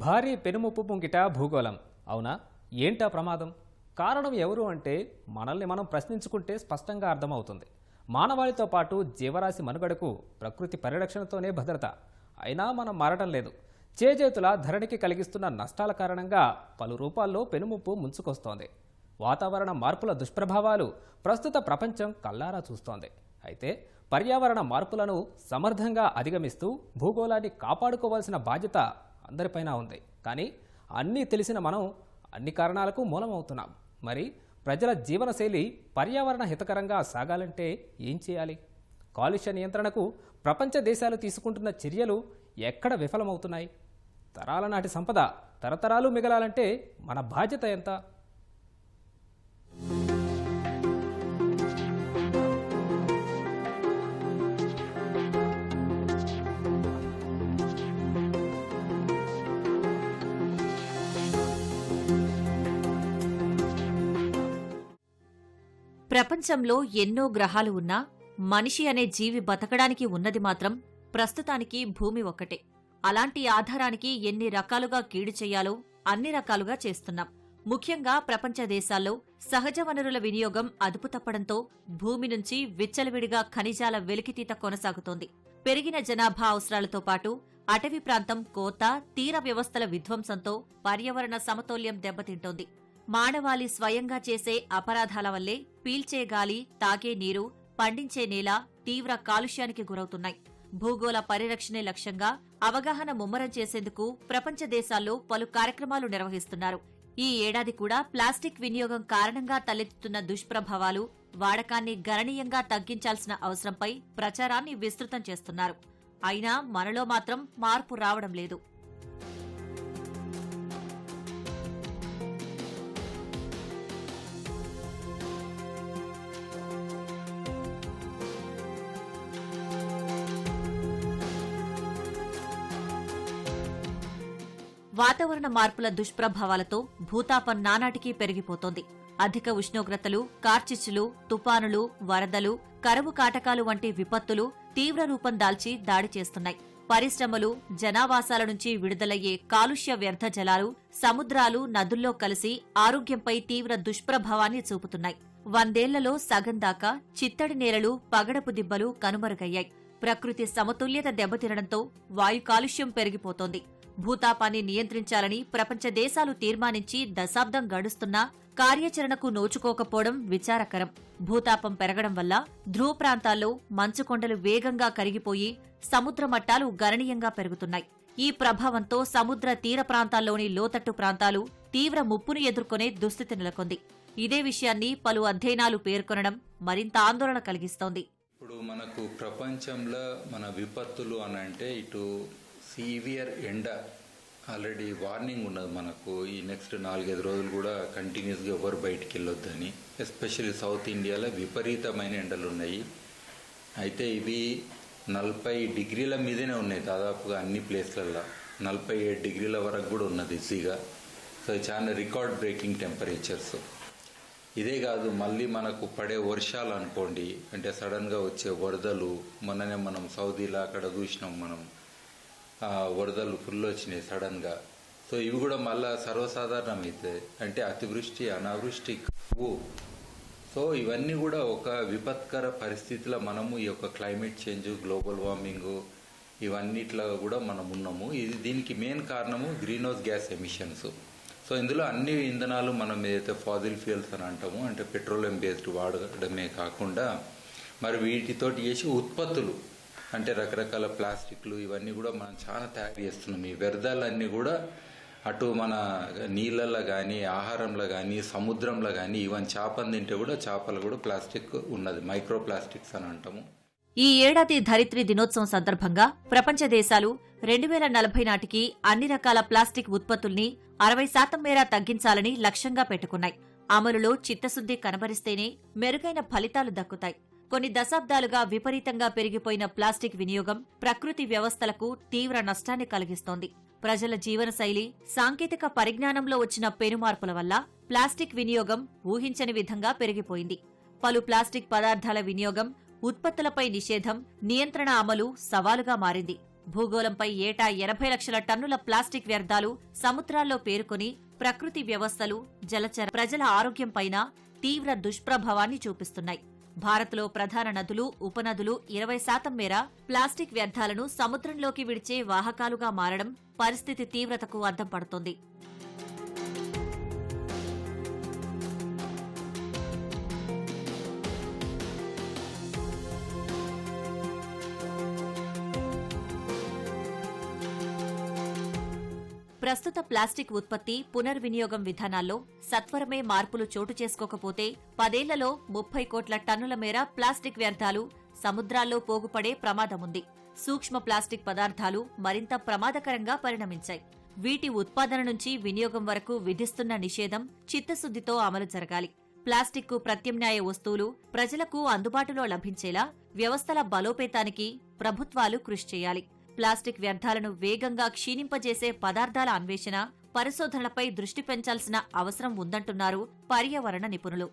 భారీ పెనుముప్పు ముంగిట భూగోళం. అవునా? ఏంటా ప్రమాదం? కారణం ఎవరు అంటే మనల్ని మనం ప్రశ్నించుకుంటే స్పష్టంగా అర్థమవుతుంది. మానవాళితో పాటు జీవరాశి మనుగడకు ప్రకృతి పరిరక్షణతోనే భద్రత. అయినా మనం మారటం లేదు. చేజేతుల ధరణికి కలిగిస్తున్న నష్టాల కారణంగా పలు రూపాల్లో పెనుముప్పు ముంచుకొస్తోంది. వాతావరణ మార్పుల దుష్ప్రభావాలు ప్రస్తుత ప్రపంచం కల్లారా చూస్తోంది. అయితే పర్యావరణ మార్పులను సమర్థంగా అధిగమిస్తూ భూగోళాన్ని కాపాడుకోవాల్సిన బాధ్యత అందరిపైన ఉంది. కానీ అన్నీ తెలిసిన మనం అన్ని కారణాలకు మూలమవుతున్నాం. మరి ప్రజల జీవనశైలి పర్యావరణ హితకరంగా సాగాలంటే ఏం చేయాలి? కాలుష్య నియంత్రణకు ప్రపంచ దేశాలు తీసుకుంటున్న చర్యలు ఎక్కడ విఫలమవుతున్నాయి? తరాల నాటి సంపద తరతరాలు మిగలాలంటే మన బాధ్యత ఎంత? ప్రపంచంలో ఎన్నో గ్రహాలు ఉన్నా మనిషి అనే జీవి బతకడానికి ఉన్నది మాత్రం ప్రస్తుతానికి భూమి ఒక్కటే. అలాంటి ఆధారానికి ఎన్ని రకాలుగా కీడు చెయ్యాలో అన్ని రకాలుగా చేస్తున్నాం. ముఖ్యంగా ప్రపంచ దేశాల్లో సహజ వనరుల వినియోగం అదుపు తప్పడంతో భూమి నుంచి విచ్చలవిడిగా ఖనిజాల వెలికితీత కొనసాగుతోంది. పెరిగిన జనాభా అవసరాలతో పాటు అటవీ ప్రాంతం కోత తీర వ్యవస్థల విధ్వంసంతో పర్యావరణ సమతౌల్యం దెబ్బతింటోంది. మానవాళి స్వయంగా చేసే అపరాధాల వల్లే పీల్చే గాలి తాగే నీరు పండించే నేల తీవ్ర కాలుష్యానికి గురవుతున్నాయి. భూగోళ పరిరక్షణే లక్ష్యంగా అవగాహన ముమ్మరం చేసేందుకు ప్రపంచ దేశాల్లో పలు కార్యక్రమాలు నిర్వహిస్తున్నారు. ఈ ఏడాది కూడా ప్లాస్టిక్ వినియోగం కారణంగా తలెత్తుతున్న దుష్ప్రభావాలు వాడకాన్ని గణనీయంగా తగ్గించాల్సిన అవసరంపై ప్రచారాన్ని విస్తృతం చేస్తున్నారు. అయినా మనలో మాత్రం మార్పు రావడం లేదు. వాతావరణ మార్పుల దుష్ప్రభావాలతో భూతాపం నానాటికీ పెరిగిపోతోంది. అధిక ఉష్ణోగ్రతలు కార్చిచ్చులు తుపానులు వరదలు కరువు కాటకాలు వంటి విపత్తులు తీవ్ర రూపం దాల్చి దాడి చేస్తున్నాయి. పరిశ్రమలు జనావాసాల నుంచి విడుదలయ్యే కాలుష్య వ్యర్థ జలాలు సముద్రాలు నదుల్లో కలిసి ఆరోగ్యంపై తీవ్ర దుష్ప్రభావాన్ని చూపుతున్నాయి. వందేళ్ళలో సగం దాకా చిత్తడి నేలలు పగడపు దిబ్బలు కనుమరుగయ్యాయి. ప్రకృతి సమతుల్యత దెబ్బతినడంతో వాయు కాలుష్యం పెరిగిపోతోంది. భూతాపాన్ని నియంత్రించాలని ప్రపంచ దేశాలు తీర్మానించి దశాబ్దం గడుస్తున్నా కార్యాచరణకు నోచుకోకపోవడం విచారకరం. భూతాపం పెరగడం వల్ల ధ్రువ ప్రాంతాల్లో మంచుకొండలు వేగంగా కరిగిపోయి సముద్ర మట్టాలు గణనీయంగా పెరుగుతున్నాయి. ఈ ప్రభావంతో సముద్ర తీర ప్రాంతాల్లోని లోతట్టు ప్రాంతాలు తీవ్ర ముప్పును ఎదుర్కొనే దుస్థితి నెలకొంది. ఇదే విషయాన్ని పలు అధ్యయనాలు పేర్కొనడం మరింత ఆందోళన కలిగిస్తోంది. ఇప్పుడు మనకు ప్రపంచంలో మన విపత్తులు అని అంటే ఇటు సీవియర్ ఎండ. ఆల్రెడీ వార్నింగ్ ఉన్నది మనకు. ఈ నెక్స్ట్ నాలుగైదు రోజులు కూడా కంటిన్యూస్గా ఎవరు బయటికి వెళ్ళొద్దని. ఎస్పెషల్లీ సౌత్ ఇండియాలో విపరీతమైన ఎండలు ఉన్నాయి. అయితే ఇవి నలభై డిగ్రీల మీదనే ఉన్నాయి దాదాపుగా అన్ని ప్లేస్లలో నలభై ఏడు డిగ్రీల వరకు కూడా ఉన్నది ఈజీగా. సో చాలా రికార్డ్ బ్రేకింగ్ టెంపరేచర్స్ ఇదే కాదు మళ్ళీ మనకు పడే వర్షాలు అనుకోండి. అంటే సడన్గా వచ్చే వరదలు మొన్ననే మనం సౌదీలో అక్కడ చూసినాం మనం. వరదలు ఫుల్ వచ్చినాయి సడన్గా సో ఇవి కూడా మళ్ళా సర్వసాధారణం అయితే అంటే అతివృష్టి అనావృష్టి సో ఇవన్నీ కూడా ఒక విపత్కర పరిస్థితిలో మనము ఈ యొక్క క్లైమేట్ చేంజ్ గ్లోబల్ వార్మింగ్ ఇవన్నిట్లో కూడా మనం ఉన్నాము. ఇది దీనికి మెయిన్ కారణము greenhouse gas emissions so ఇందులో అన్ని ఇంధనాలు మనం ఏదైతే ఫాజిల్ ఫ్యూయల్స్ అని అంటామో అంటే పెట్రోలియం బేస్డ్ వాడడమే కాకుండా మరి వీటితోటి చేసి ఉత్పత్తులు అంటే రకరకాల ప్లాస్టిక్లు ఇవన్నీ కూడా మనం చాలా తయారు చేస్తున్నాం. ఈ వ్యర్థాలన్నీ కూడా అటు మన నీళ్ళల్లో కానీ ఆహారంలో కానీ సముద్రంలో కానీ ఈవెన్ చేపలు తింటే కూడా చేపలు కూడా ప్లాస్టిక్ ఉన్నది. మైక్రో ప్లాస్టిక్స్ అని అంటాము. ఈ ఏడాది ధరిత్రి దినోత్సవం సందర్భంగా ప్రపంచ దేశాలు రెండు వేల నలభై నాటికి అన్ని రకాల ప్లాస్టిక్ ఉత్పత్తుల్ని అరవై శాతం మేర తగ్గించాలని లక్ష్యంగా పెట్టుకున్నాయి. అమలులో చిత్తశుద్ది కనబరిస్తేనే మెరుగైన ఫలితాలు దక్కుతాయి. కొన్ని దశాబ్దాలుగా విపరీతంగా పెరిగిపోయిన ప్లాస్టిక్ వినియోగం ప్రకృతి వ్యవస్థలకు తీవ్ర నష్టాన్ని కలిగిస్తోంది. ప్రజల జీవనశైలి సాంకేతిక పరిజ్ఞానంలో వచ్చిన పెనుమార్పుల వల్ల ప్లాస్టిక్ వినియోగం ఊహించని విధంగా పెరిగిపోయింది. పలు ప్లాస్టిక్ పదార్థాల వినియోగం ఉత్పత్తులపై నిషేధం నియంత్రణ అమలు సవాలుగా మారింది. భూగోళంపై ఏటా ఎనభై లక్షల టన్నుల ప్లాస్టిక్ వ్యర్థాలు సముద్రాల్లో పేరుకొని ప్రకృతి వ్యవస్థలు జలచర ప్రజల ఆరోగ్యంపైన తీవ్ర దుష్ప్రభావాన్ని చూపిస్తున్నాయి. భారత్లో ప్రధాన నదులు ఉపనదులు ఇరవై శాతం మేర ప్లాస్టిక్ వ్యర్థాలను సముద్రంలోకి విడిచే వాహకాలుగా మారడం పరిస్థితి తీవ్రతకు అద్దం పడుతోంది. ప్రస్తుత ప్లాస్టిక్ ఉత్పత్తి పునర్వినియోగం విధానాల్లో సత్వరమే మార్పులు చోటు చేసుకోకపోతే పదేళ్ళలో ముప్పై కోట్ల టన్నుల మేర ప్లాస్టిక్ వ్యర్థాలు సముద్రాల్లో పోగుపడే ప్రమాదముంది. సూక్ష్మ ప్లాస్టిక్ పదార్థాలు మరింత ప్రమాదకరంగా పరిణమించాయి. వీటి ఉత్పాదన నుంచి వినియోగం వరకు విధిస్తున్న నిషేధం చిత్తశుద్దితో అమలు జరగాలి. ప్లాస్టిక్కు ప్రత్యామ్నాయ వస్తువులు ప్రజలకు అందుబాటులో లభించేలా వ్యవస్థల బలోపేతానికి ప్రభుత్వాలు కృషి చేయాలి. ప్లాస్టిక్ వ్యర్థాలను వేగంగా క్షీణింపజేసే పదార్థాల అన్వేషణ పరిశోధనలపై దృష్టి పెంచాల్సిన అవసరం ఉందంటున్నారు పర్యావరణ నిపుణులు.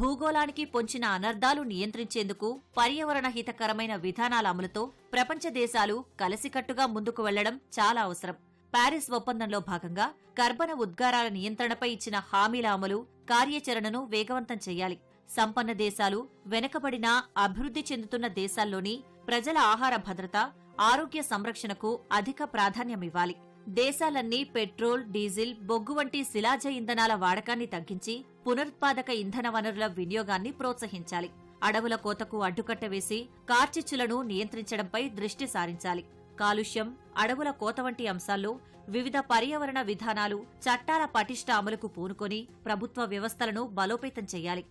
భూగోళానికి పొంచిన అనర్ధాలు నియంత్రించేందుకు పర్యావరణ హితకరమైన విధానాల అమలుతో ప్రపంచ దేశాలు కలిసికట్టుగా ముందుకు వెళ్ళడం చాలా అవసరం. ప్యారిస్ ఒప్పందంలో భాగంగా కర్బన ఉద్గారాల నియంత్రణపై ఇచ్చిన హామీల అమలు కార్యాచరణను వేగవంతం చేయాలి. సంపన్న దేశాలు వెనుకబడిన అభివృద్ధి చెందుతున్న దేశాల్లోని ప్రజల ఆహార భద్రత ఆరోగ్య సంరక్షణకు అధిక ప్రాధాన్యమివ్వాలి దేశాలన్నీ పెట్రోల్ డీజిల్ బొగ్గు వంటి శిలాజ ఇంధనాల వాడకాన్ని తగ్గించి పునరుత్పాదక ఇంధన వనరుల వినియోగాన్ని ప్రోత్సహించాలి. అడవుల కోతకు అడ్డుకట్ట వేసి కార్చిచ్చులను నియంత్రించడంపై దృష్టి సారించాలి. కాలుష్యం అడవుల కోత వంటి అంశాల్లో వివిధ పర్యావరణ విధానాలు చట్టాల పటిష్ట అమలుకు పూనుకొని ప్రభుత్వ వ్యవస్థలను బలోపేతం చేయాలి.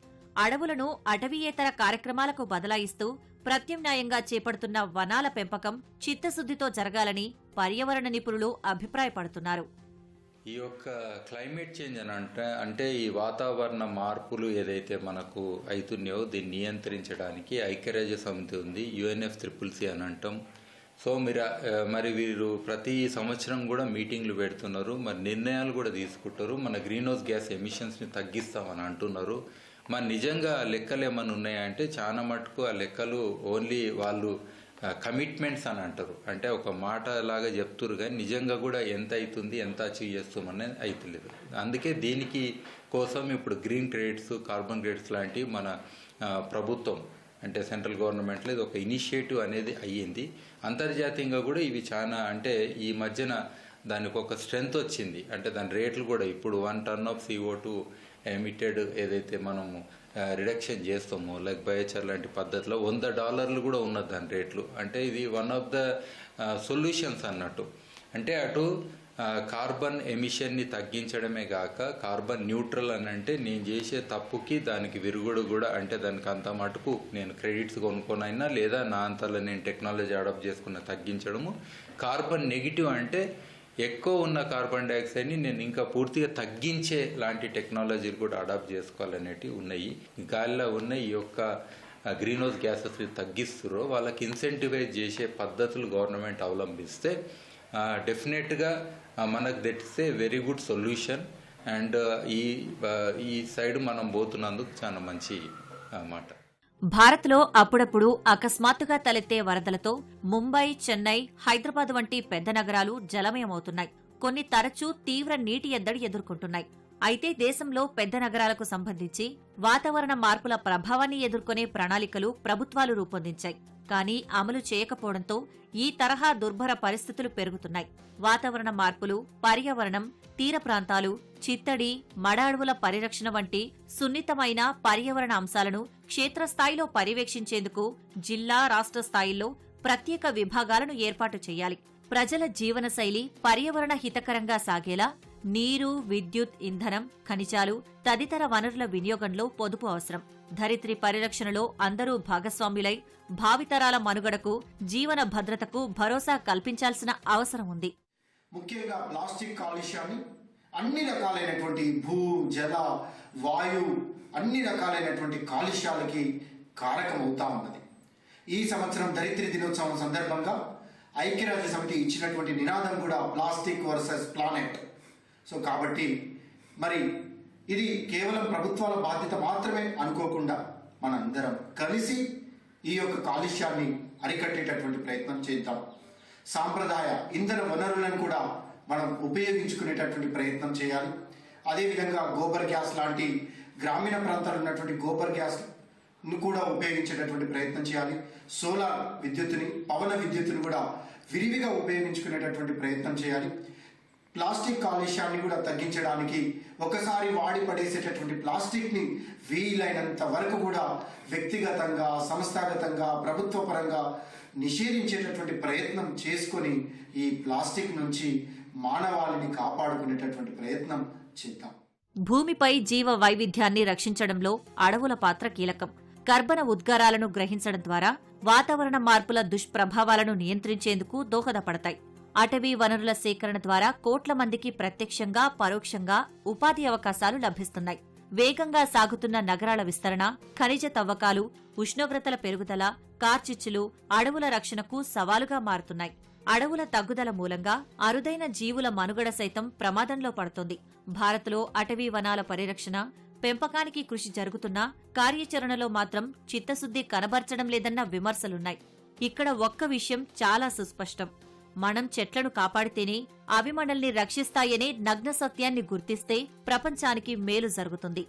అడవులను అటవీయేతర కార్యక్రమాలకు బదలాయిస్తూ ప్రత్యామ్నాయంగా చేపడుతున్న వనాల పెంపకం చిత్తశుద్దితో జరగాలని పర్యావరణ నిపుణులు అభిప్రాయపడుతున్నారు. ఈ యొక్క క్లైమేట్ చేంజ్ అని అంటే అంటే ఈ వాతావరణ మార్పులు ఏదైతే మనకు అవుతున్నాయో దీన్ని నియంత్రించడానికి ఐక్యరాజ్య సమితి ఉంది యుఎన్ఎఫ్ త్రిపుల్ సి అని అంటాం. సో మీరు మరి వీరు ప్రతి సంవత్సరం కూడా మీటింగ్లు పెడుతున్నారు. మరి నిర్ణయాలు కూడా తీసుకుంటారు. మన గ్రీన్ హౌస్ గ్యాస్ ఎమిషన్స్ని తగ్గిస్తామని అంటున్నారు. మరి నిజంగా ఆ లెక్కలు ఏమైనా ఉన్నాయంటే చాలా మటుకు ఆ లెక్కలు ఓన్లీ వాళ్ళు కమిట్మెంట్స్ అని అంటారు. అంటే ఒక మాట లాగా చెప్తురు కానీ నిజంగా కూడా ఎంత అవుతుంది ఎంత అచీవ్ చేస్తామనేది అవుతలేదు అందుకే దీనికి కోసం ఇప్పుడు గ్రీన్ క్రెడిట్స్ కార్బన్ క్రెడిట్స్ లాంటివి మన ప్రభుత్వం అంటే సెంట్రల్ గవర్నమెంట్లో ఇది ఒక ఇనిషియేటివ్ అనేది అయ్యింది. అంతర్జాతీయంగా కూడా ఇవి చాలా అంటే ఈ మధ్యన దానికి ఒక స్ట్రెంగ్త్ వచ్చింది. అంటే దాని రేట్లు కూడా ఇప్పుడు one tonne of CO two emitted ఏదైతే మనము రిడక్షన్ చేస్తామో లైక్ బయోచర్ లాంటి పద్ధతిలో వంద డాలర్లు కూడా ఉన్నది దాని రేట్లు. అంటే ఇది వన్ ఆఫ్ ద సొల్యూషన్స్ అన్నట్టు. అంటే అటు కార్బన్ ఎమిషన్ని తగ్గించడమే కాక కార్బన్ న్యూట్రల్ అని అంటే నేను చేసే తప్పుకి దానికి విరుగుడు కూడా అంటే దానికి అంత మటుకు నేను క్రెడిట్స్ కొనుక్కొనైనా లేదా నా అంతలో నేను టెక్నాలజీ అడాప్ట్ చేసుకున్న తగ్గించడము. కార్బన్ నెగిటివ్ అంటే ఎక్కువ ఉన్న కార్బన్ డైఆక్సైడ్ని నేను ఇంకా పూర్తిగా తగ్గించే లాంటి టెక్నాలజీలు కూడా అడాప్ట్ చేసుకోవాలనేటివి ఉన్నాయి. గాలిలో ఉన్న ఈ యొక్క గ్రీన్ హౌస్ గ్యాసెస్ తగ్గిస్తురో వాళ్ళకి ఇన్సెంటివైజ్ చేసే పద్ధతులు గవర్నమెంట్ అవలంబిస్తే డెఫినెట్గా మనకు that's a very good solution and ఈ ఈ సైడ్ మనం పోతున్నందుకు చాలా మంచి మాట. భారత్లో అప్పుడప్పుడు అకస్మాత్తుగా తలెత్తే వరదలతో ముంబై చెన్నై హైదరాబాద్ వంటి పెద్ద నగరాలు జలమయమవుతున్నాయి. కొన్ని తరచూ తీవ్ర నీటి ఎద్దడి ఎదుర్కొంటున్నాయి. అయితే దేశంలో పెద్ద నగరాలకు సంబంధించి వాతావరణ మార్పుల ప్రభావాన్ని ఎదుర్కొనే ప్రణాళికలు ప్రభుత్వాలు రూపొందించాయి. కానీ అమలు చేయకపోవడంతో ఈ తరహా దుర్భర పరిస్థితులు పెరుగుతున్నాయి. వాతావరణ మార్పులు పర్యావరణం తీర ప్రాంతాలు చిత్తడి మడ అడవుల పరిరక్షణ వంటి సున్నితమైన పర్యావరణ అంశాలను క్షేత్రస్థాయిలో పర్యవేక్షించేందుకు జిల్లా రాష్ట్ర స్థాయిల్లో ప్రత్యేక విభాగాలను ఏర్పాటు చేయాలి. ప్రజల జీవనశైలి పర్యావరణ హితకరంగా సాగేలా నీరు విద్యుత్ ఇంధనం ఖనిజాలు తదితర వనరుల వినియోగంలో పొదుపు అవసరం. ధరిత్రి పరిరక్షణలో అందరూ భాగస్వామ్యులై భావితరాల మనుగడకు జీవన భద్రతకు భరోసా కల్పించాల్సిన అవసరం ఉంది. ముఖ్యంగా ప్లాస్టిక్ కాలుష్యాన్ని అన్ని రకాలైనటువంటి భూ జల వాయు అన్ని రకాలైనటువంటి కాలుష్యాలకి కారకం అవుతా ఉన్నది. ఈ సంవత్సరం ధరిత్రి దినోత్సవం సందర్భంగా ఐక్యరాజ్య సమితి ఇచ్చినటువంటి నినాదం కూడా ప్లాస్టిక్ వర్సెస్ ప్లానెట్. సో కాబట్టి మరి ఇది కేవలం ప్రభుత్వాల బాధ్యత మాత్రమే అనుకోకుండా మనందరం కలిసి ఈ యొక్క కాలుష్యాన్ని అరికట్టేటటువంటి ప్రయత్నం చేద్దాం. సాంప్రదాయ ఇంధన వనరులను కూడా మనం ఉపయోగించుకునేటటువంటి ప్రయత్నం చేయాలి. అదేవిధంగా గోబర్ గ్యాస్ లాంటి గ్రామీణ ప్రాంతాల్లో ఉన్నటువంటి గోబర్ గ్యాస్ను కూడా ఉపయోగించేటటువంటి ప్రయత్నం చేయాలి. సోలార్ విద్యుత్తుని పవన విద్యుత్తుని కూడా విరివిగా ఉపయోగించుకునేటటువంటి ప్రయత్నం చేయాలి. ప్లాస్టిక్ కాలుష్యాన్ని కూడా తగ్గించడానికి ఒకసారి వాడి పడేసేటటువంటి ప్లాస్టిక్ని వీలైనంత వరకు కూడా వ్యక్తిగతంగా సంస్థాగతంగా ప్రభుత్వ పరంగా నిషేధించేటటువంటి ప్రయత్నం చేసుకొని ఈ ప్లాస్టిక్ నుంచి మానవాళిని కాపాడుకునేటటువంటి ప్రయత్నం చేద్దాం. భూమిపై జీవ వైవిధ్యాన్ని రక్షించడంలో అడవుల పాత్ర కీలకం. కర్బన ఉద్గారాలను గ్రహించడం ద్వారా వాతావరణ మార్పుల దుష్ప్రభావాలను నియంత్రించేందుకు దోహదపడతాయి. అటవీ వనరుల సేకరణ ద్వారా కోట్ల మందికి ప్రత్యక్షంగా పరోక్షంగా ఉపాధి అవకాశాలు లభిస్తున్నాయి. వేగంగా సాగుతున్న నగరాల విస్తరణ ఖనిజ తవ్వకాలు ఉష్ణోగ్రతల పెరుగుదల కార్చిచ్చులు అడవుల రక్షణకు సవాలుగా మారుతున్నాయి. అడవుల తగ్గుదల మూలంగా అరుదైన జీవుల మనుగడ సైతం ప్రమాదంలో పడుతోంది. భారత్లో అటవీ వనాల పరిరక్షణ పెంపకానికి కృషి జరుగుతున్నా కార్యాచరణలో మాత్రం చిత్తశుద్ధి కనబర్చడం లేదన్న విమర్శలున్నాయి. ఇక్కడ ఒక్క విషయం చాలా సుస్పష్టం. మనం చెట్లను కాపాడితేనే అవి మనల్ని రక్షిస్తాయనే నగ్న సత్యాన్ని గుర్తిస్తే ప్రపంచానికి మేలు జరుగుతుంది.